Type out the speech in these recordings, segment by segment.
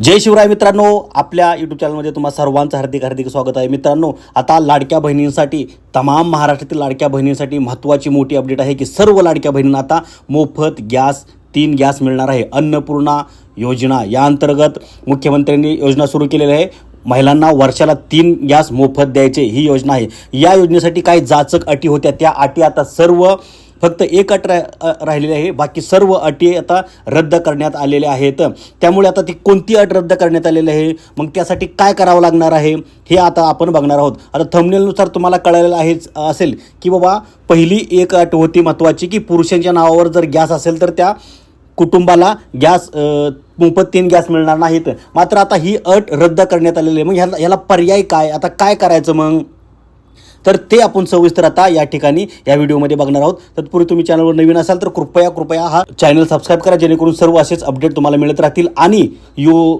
जय शिवराय मित्रांनो आपल्या यूट्यूब चॅनलमध्ये तुम्हा सर्वांचं हार्दिक हार्दिक स्वागत आहे. मित्रांनो आता लाडक्या बहिणींसाठी तमाम महाराष्ट्रातील लाडक्या बहिणींसाठी महत्त्वाची मोठी अपडेट आहे की सर्व लाडक्या बहिणींना आता मोफत गॅस तीन गॅस मिळणार आहे. अन्नपूर्णा योजना या अंतर्गत मुख्यमंत्र्यांनी योजना सुरू केलेली आहे. महिलांना वर्षाला तीन गॅस मोफत द्यायचे ही योजना आहे. या योजनेसाठी काही जाचक अटी होत्या. त्या अटी आता सर्व फक्त एक अट रा राहिलेली आहे. बाकी सर्व अटी आता रद्द करण्यात आलेल्या आहेत. त्यामुळे आता ती कोणती अट रद्द करण्यात आलेली आहे? मग त्यासाठी काय करावं लागणार आहे? हे आता आपण बघणार आहोत. आता थंबनेलनुसार तुम्हाला कळलेलं आहेच असेल की बाबा पहिली एक अट होती महत्त्वाची की पुरुषांच्या नावावर जर गॅस असेल तर त्या कुटुंबाला गॅस मोफत तीन गॅस मिळणार नाहीत. मात्र आता ही अट रद्द करण्यात आलेली आहे. मग ह्याला ह्याला पर्याय काय? आता काय करायचं मग? तर ते आपण सविस्तर आता या ठिकाणी या व्हिडिओमध्ये बघणार आहोत. तत्पूर्वी तुम्ही चॅनलवर नवीन असाल तर कृपया कृपया हा चॅनल सबस्क्राईब करा जेणेकरून सर्व असेच अपडेट तुम्हाला मिळत राहतील आणि यो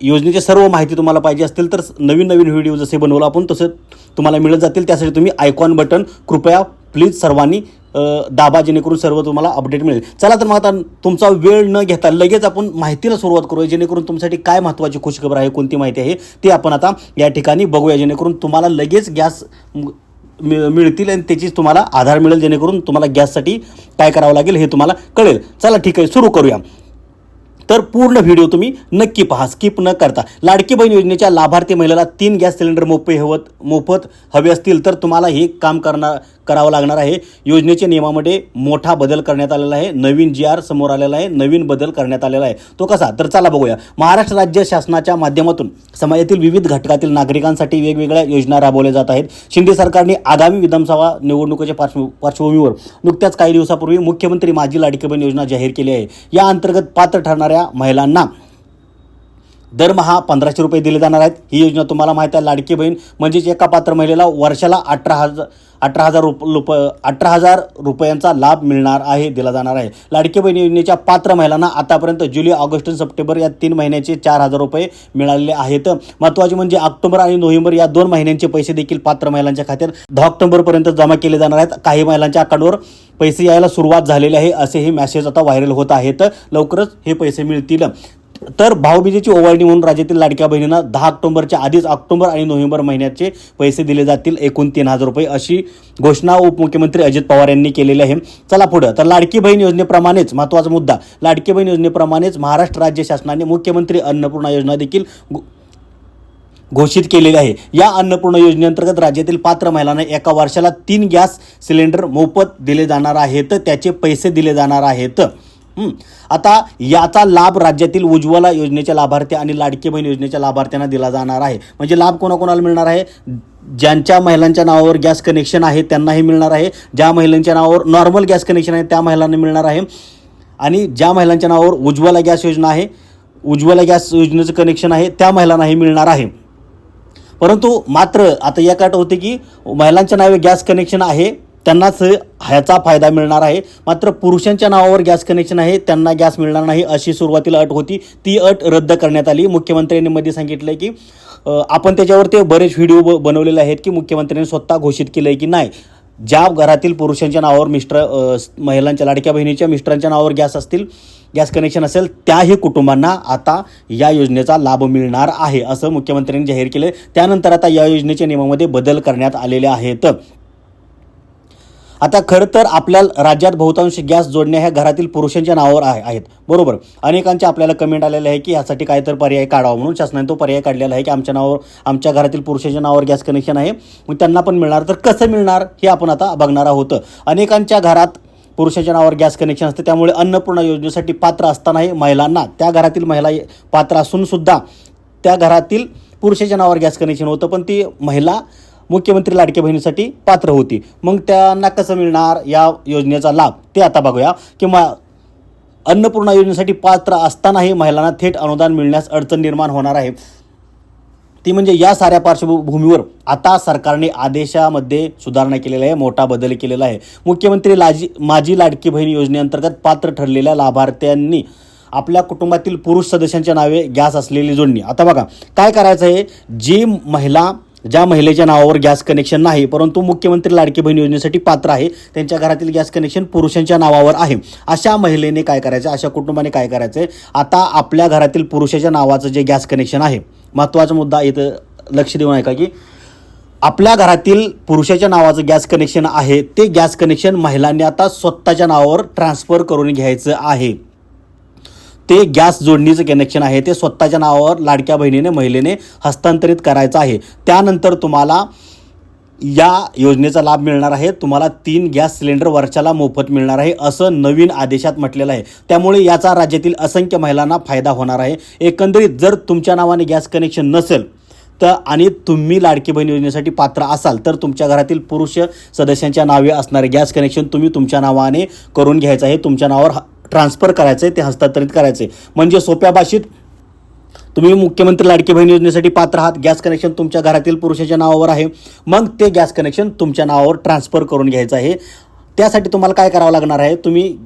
योजनेची सर्व माहिती तुम्हाला पाहिजे असतील तर नवीन नवीन व्हिडिओ जसे बनवलं आपण तसं तुम्हाला मिळत जातील. त्यासाठी तुम्ही आयकॉन बटन कृपया प्लीज सर्वांनी दाबा जेणेकरून सर्व तुम्हाला अपडेट मिळेल. चला तर मग आता तुमचा वेळ न घेता लगेच आपण माहितीला सुरुवात करूया जेणेकरून तुमच्यासाठी काय महत्त्वाची खुशखबर आहे कोणती माहिती आहे ते आपण आता या ठिकाणी बघूया जेणेकरून तुम्हाला लगेच गॅस मिळ- मिळतील आणि त्याचीच तुम्हाला आधार मिळेल जेणेकरून तुम्हाला गॅससाठी काय करावं लागेल हे तुम्हाला कळेल. चला ठीक आहे सुरू करूया. तर पूर्ण व्हिडिओ तुम्ही नक्की पहा स्किप न करता. लाडकी बहीण योजनेच्या लाभार्थी महिलेला तीन गॅस सिलेंडर मोफे हवत मोफत हवे असतील तर तुम्हाला हे काम करणार करावं लागणार आहे. योजनेच्या नियमामध्ये मोठा बदल करण्यात आलेला आहे. नवीन जी आर समोर आलेला आहे. नवीन बदल करण्यात आलेला आहे. तो कसा? तर चला बघूया. महाराष्ट्र राज्य शासनाच्या माध्यमातून समाजातील विविध घटकातील नागरिकांसाठी वेगवेगळ्या योजना राबवल्या जात आहेत. शिंदे सरकारने आगामी विधानसभा निवडणुकीच्या पार्श्व पार्श्वभूमीवर नुकत्याच काही दिवसापूर्वी मुख्यमंत्री माझी लाडकी बहीण योजना जाहीर केली आहे. या अंतर्गत पात्र ठरणाऱ्या महिलांना. दरमहा पंधराशे रुपये दिले जाणार आहेत. ही योजना तुम्हाला माहिती आहे लाडकी बहीण म्हणजेच एका पात्र महिलेला वर्षाला अठरा हजार अठरा हजार रुप रुप अठरा हजार रुपयांचा लाभ मिळणार आहे दिला जाणार आहे. लाडकी बहीण योजनेच्या पात्र महिलांना आतापर्यंत जुलै ऑगस्ट आणि सप्टेंबर या तीन महिन्याचे चार हजार रुपये मिळालेले आहेत. महत्त्वाचे म्हणजे ऑक्टोबर आणि नोव्हेंबर या दोन महिन्यांचे पैसे देखील पात्र महिलांच्या खात्यात. दहा ऑक्टोबरपर्यंत जमा केले जाणार आहेत. काही महिलांच्या अकाउंटवर पैसे यायला सुरुवात झालेली आहे असे हे मॅसेज आता व्हायरल होत आहेत. लवकरच हे पैसे मिळतील. तर भाऊबीजेची ओवाळणी म्हणून राज्यातील लाडक्या बहिणींना दहा ऑक्टोबरच्या आधीच ऑक्टोबर आणि नोव्हेंबर महिन्याचे पैसे दिले जातील एकूण तीन हजार रुपये अशी घोषणा उपमुख्यमंत्री अजित पवार यांनी केलेली आहे. चला पुढं. तर लाडकी बहीण योजनेप्रमाणेच महत्त्वाचा मुद्दा. लाडकी बहीण योजनेप्रमाणेच महाराष्ट्र राज्य शासनाने मुख्यमंत्री अन्नपूर्णा योजना देखील घोषित केलेले आहे. या अन्नपूर्णा योजनेअंतर्गत राज्यातील पात्र महिलांना एका वर्षाला तीन गॅस सिलेंडर मोफत दिले जाणार आहेत. त्याचे पैसे दिले जाणार आहेत. आता याचा लाभ राज्यातील उज्ज्वला योजनेच्या लाभार्थी आणि लाडकी बहीण योजनेच्या लाभार्थ्यांना दिला जाणार आहे. म्हणजे लाभ कोणाकोणाला मिळणार आहे? ज्यांच्या महिलांच्या नावावर गॅस कनेक्शन आहे त्यांनाही मिळणार आहे. ज्या महिलांच्या नावावर नॉर्मल गॅस कनेक्शन आहे त्या महिलांना मिळणार आहे. आणि ज्या महिलांच्या नावावर उज्ज्वला गॅस योजना आहे उज्ज्वला गॅस योजनेचं कनेक्शन आहे त्या महिलांनाही मिळणार आहे. परंतु मात्र आता एक अट होते की महिलांच्या नावे गॅस कनेक्शन आहे त्यांनाच ह्याचा फायदा मिळणार आहे. मात्र पुरुषांच्या नावावर गॅस कनेक्शन आहे त्यांना गॅस मिळणार नाही अशी सुरुवातीला अट होती. ती अट रद्द करण्यात आली. मुख्यमंत्र्यांनी मध्ये सांगितलं की आपण त्याच्यावर ते बरेच व्हिडिओ ब बनवलेले आहेत की मुख्यमंत्र्यांनी स्वतः घोषित केलं आहे की नाही. ज्या घरातील पुरुषांच्या नावावर मिस्टर महिलांच्या लाडक्या बहिणीच्या मिस्टरांच्या नावावर गॅस असतील गॅस कनेक्शन असेल त्याही कुटुंबांना आता या योजनेचा लाभ मिळणार आहे असं मुख्यमंत्र्यांनी जाहीर केलं त्यानंतर आता या योजनेच्या नियमामध्ये बदल करण्यात आलेले आहेत. आता खरं तर आपल्या राज्यात बहुतांश गॅस जोडण्या ह्या घरातील पुरुषांच्या नावावर आहे आहेत. बरोबर. अनेकांच्या आपल्याला कमेंट आलेले आहे की यासाठी काय तर पर्याय काढावा म्हणून शासनाने तो पर्याय काढलेला आहे की आमच्या नावावर आमच्या घरातील पुरुषांच्या नावावर गॅस कनेक्शन आहे. मग त्यांना पण मिळणार. तर कसं मिळणार हे आपण आता बघणार आहोत. अनेकांच्या घरात पुरुषाच्या नावावर गॅस कनेक्शन असतं. त्यामुळे अन्नपूर्णा योजनेसाठी पात्र असतानाही महिलांना त्या घरातील महिला पात्र असूनसुद्धा त्या घरातील पुरुषाच्या नावावर गॅस कनेक्शन होतं. पण ती महिला मुख्यमंत्री लाडक्या बहिणीसाठी पात्र होती. मग त्यांना कसं मिळणार या योजनेचा लाभ? ते आता बघूया. किंवा अन्नपूर्णा योजनेसाठी पात्र असतानाही महिलांना थेट अनुदान मिळण्यास अडचण निर्माण होणार आहे. ती म्हणजे या साऱ्या पार्श्वभूमीवर आता सरकारने आदेशामध्ये सुधारणा केलेली आहे मोठा बदल केलेला आहे. मुख्यमंत्री लाजी माझी लाडकी बहीण योजनेअंतर्गत पात्र ठरलेल्या लाभार्थ्यांनी आपल्या कुटुंबातील पुरुष सदस्यांच्या नावे गॅस असलेली जोडणी. आता बघा काय करायचं आहे? जी महिला ज्या महिलेच्या नावावर गॅस कनेक्शन नाही परंतु मुख्यमंत्री लाडकी बहीण योजनेसाठी पात्र आहे त्यांच्या घरातील गॅस कनेक्शन पुरुषांच्या नावावर आहे. अशा महिलेने काय करायचं? अशा कुटुंबाने काय करायचं आहे आता आपल्या घरातील पुरुषाच्या नावाचं जे गॅस कनेक्शन आहे महत्त्वाचा मुद्दा इथं लक्ष देऊन ऐका की आपल्या घरातील पुरुषाच्या नावाचं गॅस कनेक्शन आहे ते गॅस कनेक्शन महिलांनी आता स्वतःच्या नावावर ट्रान्सफर करून घ्यायचं आहे. ते गॅस जोडणीचं कनेक्शन आहे. ते स्वतःच्या नावावर लाडक्या बहिणीने महिलेने हस्तांतरित करायचं आहे. त्यानंतर तुम्हाला या योजनेचा लाभ मिळणार आहे. तुम्हाला तीन गॅस सिलेंडर वर्षाला मोफत मिळणार आहे असं नवीन आदेशात म्हटलेलं आहे. त्यामुळे याचा राज्यातील असंख्य महिलांना फायदा होणार आहे. एकंदरीत जर तुमच्या नावाने गॅस कनेक्शन नसेल तर आणि तुम्ही लाडकी बहीण योजनेसाठी पात्र असाल तर तुमच्या घरातील पुरुष सदस्यांच्या नावे असणारे गॅस कनेक्शन तुम्ही तुमच्या नावाने करून घ्यायचं आहे. तुमच्या नावावर ट्रान्सफर करायचं आहे ते हस्तांतरित करायचे म्हणजे सोप्या भाषेत तुम्ही मुख्यमंत्री लाडकी बहीण योजनेसाठी पात्र आहात गॅस कनेक्शन तुमच्या घरातील पुरुषाच्या नावावर आहे मग ते गॅस कनेक्शन तुमच्या नावावर ट्रान्सफर करून घ्यायचं आहे. त्यासाठी तुम्हाला काय करावं लागणार आहे तुम्ही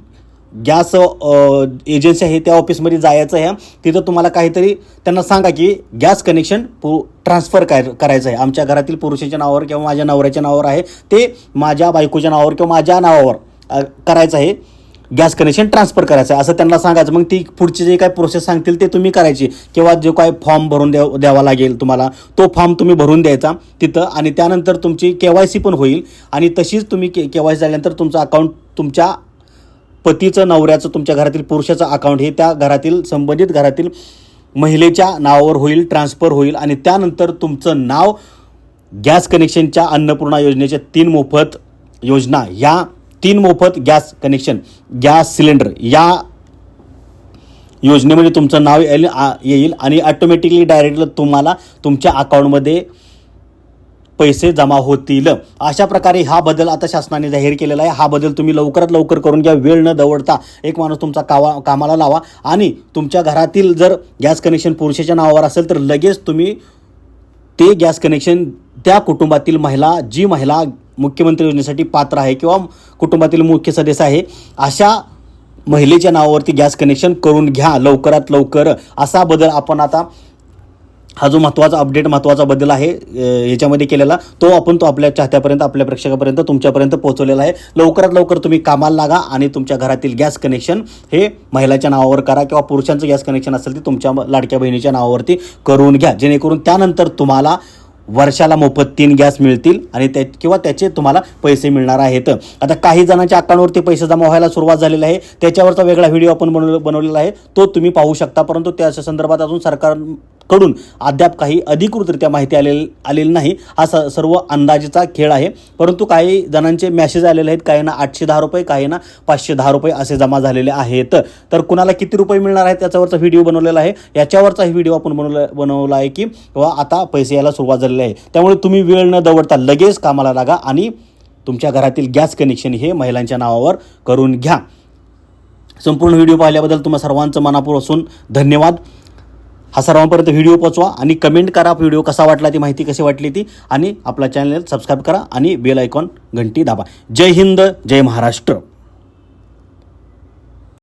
गॅस एजन्सी आहे त्या ऑफिसमध्ये जायचं आहे तिथं तुम्हाला काहीतरी त्यांना सांगा की गॅस कनेक्शन पु ट्रान्सफर काय करायचं आहे. आमच्या घरातील पुरुषाच्या नावावर किंवा माझ्या नवऱ्याच्या नावावर आहे ते माझ्या बायकोच्या नावावर किंवा माझ्या नावावर करायचं आहे. गॅस कनेक्शन ट्रान्सफर करायचं आहे. असं त्यांना सांगायचं. मग ती पुढची जे काय प्रोसेस सांगतील ते तुम्ही करायची. किंवा जो काय फॉर्म भरून द्या द्यावा लागेल तुम्हाला तो फॉर्म तुम्ही भरून द्यायचा तिथं. आणि त्यानंतर तुमची के वाय सी पण होईल. आणि तशीच तुम्ही के के वाय सी झाल्यानंतर तुमचं अकाउंट तुमच्या पतीचं नवऱ्याचं तुमच्या घरातील पुरुषाचं अकाउंट हे त्या घरातील संबंधित घरातील महिलेच्या नावावर होईल ट्रान्सफर होईल. आणि त्यानंतर तुमचं नाव गॅस कनेक्शनच्या अन्नपूर्णा योजनेच्या तीन मोफत योजना या तीन मोफत गॅस कनेक्शन गॅस सिलेंडर या योजनेमध्ये तुमचं नाव येईल येईल आणि ऑटोमॅटिकली डायरेक्टली तुम्हाला तुमच्या अकाउंटमध्ये पैसे जमा होतील. अशा प्रकारे हा बदल आता शासनाने जाहीर केलेला आहे. हा बदल तुम्ही लवकरात लवकर करून घ्या. वेळ न दवडता एक माणूस तुमचा कावा कामाला लावा आणि तुमच्या घरातील जर गॅस कनेक्शन पुरुषाच्या नावावर असेल तर लगेच तुम्ही ते गॅस कनेक्शन त्या कुटुंबातील महिला जी महिला मुख्यमंत्री योजनेसाठी पात्र आहे किंवा कुटुंबातील मुख्य सदस्य आहे अशा महिलेच्या नावावरती गॅस कनेक्शन करून घ्या लवकरात लवकर. असा बदल आपण आता हा जो महत्त्वाचा अपडेट महत्त्वाचा बदल आहे याच्यामध्ये केलेला तो आपण तो आपल्या चाहत्यापर्यंत आपल्या प्रेक्षकापर्यंत तुमच्यापर्यंत पोहोचवलेला आहे. लवकरात लवकर तुम्ही कामाला लागा आणि तुमच्या घरातील गॅस कनेक्शन हे महिलाच्या नावावर करा किंवा पुरुषांचं गॅस कनेक्शन असेल ते तुमच्या लाडक्या बहिणीच्या नावावरती करून घ्या. जेणेकरून त्यानंतर तुम्हाला वर्षाला मोफत तीन गॅस मिळतील आणि त्या किंवा त्याचे तुम्हाला पैसे मिळणार आहेत. आता काही जणांच्या अकाउंटवरती पैसे जमा व्हायला सुरुवात झालेली आहे. त्याच्यावरचा वेगळा व्हिडिओ आपण बनव बनवलेला आहे. तो तुम्ही पाहू शकता परंतु त्या संदर्भात अजून सरकार कडून अद्याप काही अधिकृतरित्या माहिती आलेली आलेली नाही. हा स सर्व अंदाजेचा खेळ आहे. परंतु काही जणांचे मॅसेज आलेले आहेत. काहींना आठशे दहा रुपये काहींना पाचशे दहा रुपये असे जमा झालेले आहेत. तर कुणाला किती रुपये मिळणार आहेत त्याच्यावरचा व्हिडिओ बनवलेला आहे. याच्यावरचा व्हिडिओ आपण बनवला बनवला आहे की वा आता पैसे यायला सुरुवात झालेली आहे. त्यामुळे तुम्ही वेळ न दवडता लगेच कामाला लागा आणि तुमच्या घरातील गॅस कनेक्शन हे महिलांच्या नावावर करून घ्या. संपूर्ण व्हिडिओ पाहिल्याबद्दल तुम्हा सर्वांचं मनापासून धन्यवाद. हा सर्वांपर्यंत व्हिडिओ पोचवा आणि कमेंट करा व्हिडिओ कसा वाटला ती माहिती कशी वाटली ती आणि आपला चॅनल सबस्क्राईब करा आणि बेल आयकॉन घंटी दाबा. जय हिंद जय महाराष्ट्र.